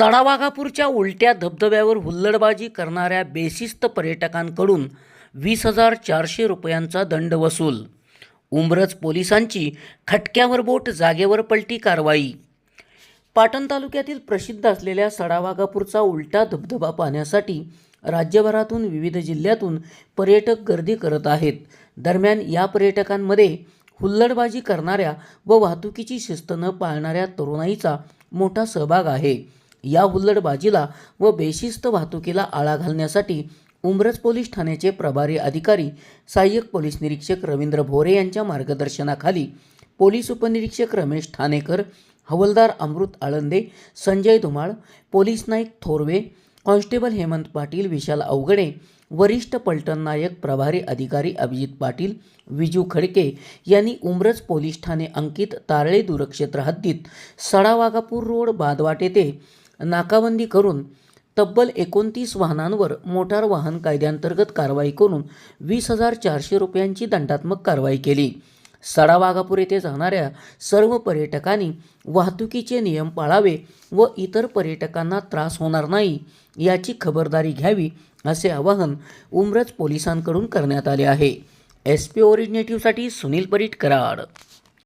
सडावाघापूरच्या उलट्या धबधब्यावर हुल्लडबाजी करणाऱ्या बेशिस्त पर्यटकांकडून वीस हजार चारशे रुपयांचा दंड वसूल. उमरज पोलिसांची खटक्यावर बोट जागेवर पलटी कारवाई. पाटण तालुक्यातील प्रसिद्ध असलेल्या सडावाघापूरचा उलटा धबधबा पाहण्यासाठी राज्यभरातून विविध जिल्ह्यातून पर्यटक गर्दी करत आहेत. दरम्यान या पर्यटकांमध्ये हुल्लडबाजी करणाऱ्या व वाहतुकीची शिस्त न पाळणाऱ्या तरुणाईचा मोठा सहभाग आहे. या हुल्लडबाजीला व बेशिस्त वाहतुकीला आळा घालण्यासाठी उमरज पोलीस ठाण्याचे प्रभारी अधिकारी सहाय्यक पोलीस निरीक्षक रवींद्र भोरे यांच्या मार्गदर्शनाखाली पोलीस उपनिरीक्षक रमेश ठाणेकर हवलदार अमृत आळंदे संजय धुमाळ पोलीस नाईक थोरवे कॉन्स्टेबल हेमंत पाटील विशाल अवघडे वरिष्ठ पलटण नायक प्रभारी अधिकारी अभिजित पाटील विजू खडके यांनी उमरज पोलीस ठाणे अंकित तारळे दूरक्षेत्र हद्दीत सडावागापूर रोड बादवाट येथे नाकाबंदी करून तब्बल एकोणतीस वाहनांवर मोटार वाहन कायद्यांतर्गत कारवाई करून वीस हजार चारशे रुपयांची दंडात्मक कारवाई केली. सडावाघापूर येथे जाणाऱ्या सर्व पर्यटकांनी वाहतुकीचे नियम पाळावे व इतर पर्यटकांना त्रास होणार नाही याची खबरदारी घ्यावी असे आवाहन उमरज पोलिसांकडून करण्यात आले आहे. एस पी ओरिजिनेटिव्हसाठी सुनील परीट कराड.